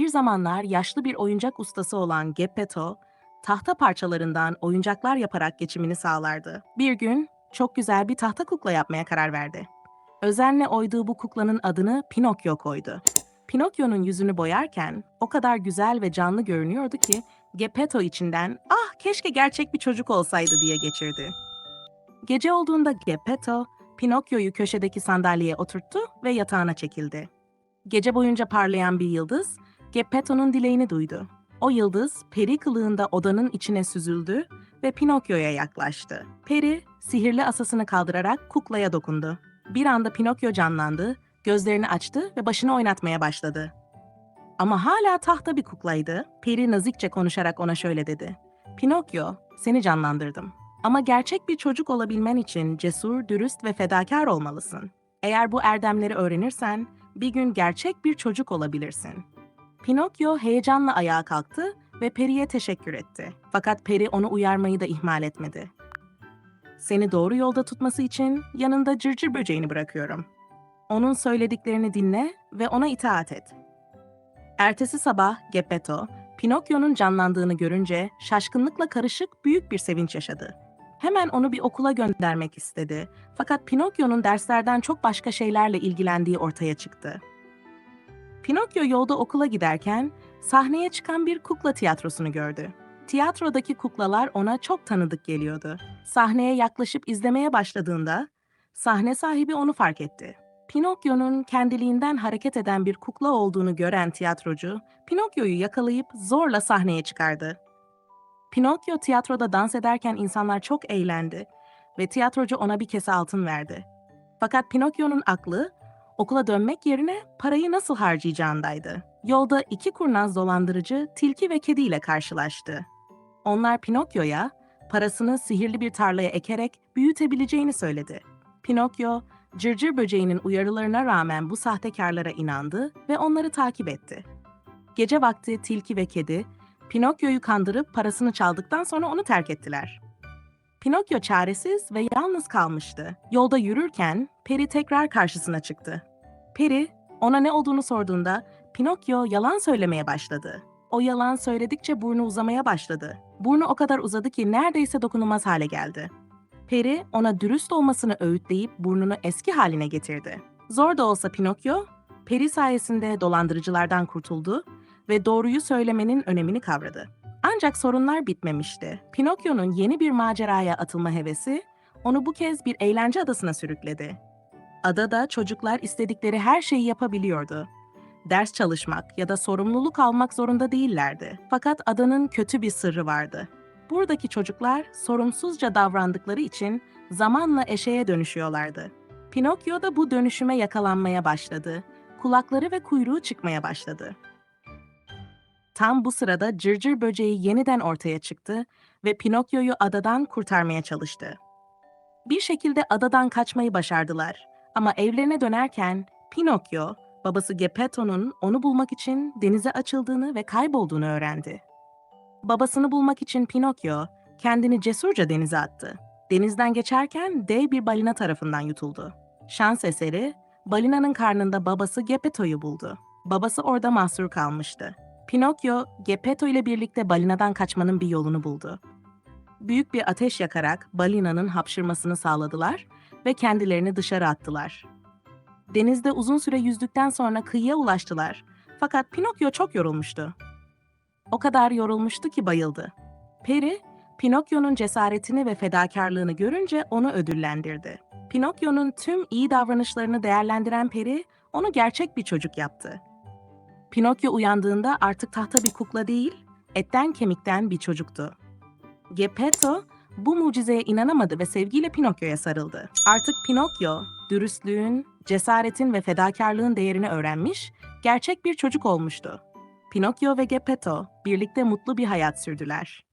Bir zamanlar yaşlı bir oyuncak ustası olan Geppetto, tahta parçalarından oyuncaklar yaparak geçimini sağlardı. Bir gün çok güzel bir tahta kukla yapmaya karar verdi. Özenle oyduğu bu kuklanın adını Pinokyo koydu. Pinokyo'nun yüzünü boyarken o kadar güzel ve canlı görünüyordu ki Geppetto içinden "Ah keşke gerçek bir çocuk olsaydı." diye geçirdi. Gece olduğunda Geppetto, Pinokyo'yu köşedeki sandalyeye oturttu ve yatağına çekildi. Gece boyunca parlayan bir yıldız, Geppetto'nun dileğini duydu. O yıldız, peri kılığında odanın içine süzüldü ve Pinokyo'ya yaklaştı. Peri, sihirli asasını kaldırarak kuklaya dokundu. Bir anda Pinokyo canlandı, gözlerini açtı ve başını oynatmaya başladı. Ama hala tahta bir kuklaydı. Peri nazikçe konuşarak ona şöyle dedi. Pinokyo, seni canlandırdım. Ama gerçek bir çocuk olabilmen için cesur, dürüst ve fedakar olmalısın. Eğer bu erdemleri öğrenirsen, bir gün gerçek bir çocuk olabilirsin. Pinokyo heyecanla ayağa kalktı ve Peri'ye teşekkür etti. Fakat Peri onu uyarmayı da ihmal etmedi. Seni doğru yolda tutması için yanında cırcır böceğini bırakıyorum. Onun söylediklerini dinle ve ona itaat et. Ertesi sabah Geppetto, Pinokyo'nun canlandığını görünce şaşkınlıkla karışık büyük bir sevinç yaşadı. Hemen onu bir okula göndermek istedi. Fakat Pinokyo'nun derslerden çok başka şeylerle ilgilendiği ortaya çıktı. Pinokyo yolda okula giderken sahneye çıkan bir kukla tiyatrosunu gördü. Tiyatrodaki kuklalar ona çok tanıdık geliyordu. Sahneye yaklaşıp izlemeye başladığında sahne sahibi onu fark etti. Pinokyo'nun kendiliğinden hareket eden bir kukla olduğunu gören tiyatrocu, Pinokyo'yu yakalayıp zorla sahneye çıkardı. Pinokyo tiyatroda dans ederken insanlar çok eğlendi ve tiyatrocu ona bir kese altın verdi. Fakat Pinokyo'nun aklı okula dönmek yerine parayı nasıl harcayacağındaydı. Yolda iki kurnaz dolandırıcı tilki ve kedi ile karşılaştı. Onlar Pinokyo'ya parasını sihirli bir tarlaya ekerek büyütebileceğini söyledi. Pinokyo, cırcır böceğinin uyarılarına rağmen bu sahtekarlara inandı ve onları takip etti. Gece vakti tilki ve kedi, Pinokyo'yu kandırıp parasını çaldıktan sonra onu terk ettiler. Pinokyo çaresiz ve yalnız kalmıştı. Yolda yürürken Peri tekrar karşısına çıktı. Peri, ona ne olduğunu sorduğunda Pinokyo yalan söylemeye başladı. O yalan söyledikçe burnu uzamaya başladı. Burnu o kadar uzadı ki neredeyse dokunulmaz hale geldi. Peri ona dürüst olmasını öğütleyip burnunu eski haline getirdi. Zor da olsa Pinokyo, Peri sayesinde dolandırıcılardan kurtuldu ve doğruyu söylemenin önemini kavradı. Ancak sorunlar bitmemişti. Pinokyo'nun yeni bir maceraya atılma hevesi onu bu kez bir eğlence adasına sürükledi. Adada çocuklar istedikleri her şeyi yapabiliyordu. Ders çalışmak ya da sorumluluk almak zorunda değillerdi. Fakat adanın kötü bir sırrı vardı. Buradaki çocuklar sorumsuzca davrandıkları için zamanla eşeğe dönüşüyorlardı. Pinokyo da bu dönüşüme yakalanmaya başladı. Kulakları ve kuyruğu çıkmaya başladı. Tam bu sırada cırcır böceği yeniden ortaya çıktı ve Pinokyo'yu adadan kurtarmaya çalıştı. Bir şekilde adadan kaçmayı başardılar ama evlerine dönerken Pinokyo, babası Geppetto'nun onu bulmak için denize açıldığını ve kaybolduğunu öğrendi. Babasını bulmak için Pinokyo kendini cesurca denize attı. Denizden geçerken dev bir balina tarafından yutuldu. Şans eseri balinanın karnında babası Geppetto'yu buldu. Babası orada mahsur kalmıştı. Pinokyo, Geppetto ile birlikte balinadan kaçmanın bir yolunu buldu. Büyük bir ateş yakarak balinanın hapşırmasını sağladılar ve kendilerini dışarı attılar. Denizde uzun süre yüzdükten sonra kıyıya ulaştılar. Fakat Pinokyo çok yorulmuştu. O kadar yorulmuştu ki bayıldı. Peri, Pinokyo'nun cesaretini ve fedakarlığını görünce onu ödüllendirdi. Pinokyo'nun tüm iyi davranışlarını değerlendiren Peri, onu gerçek bir çocuk yaptı. Pinokyo uyandığında artık tahta bir kukla değil, etten kemikten bir çocuktu. Geppetto bu mucizeye inanamadı ve sevgiyle Pinokyo'ya sarıldı. Artık Pinokyo, dürüstlüğün, cesaretin ve fedakarlığın değerini öğrenmiş, gerçek bir çocuk olmuştu. Pinokyo ve Geppetto birlikte mutlu bir hayat sürdüler.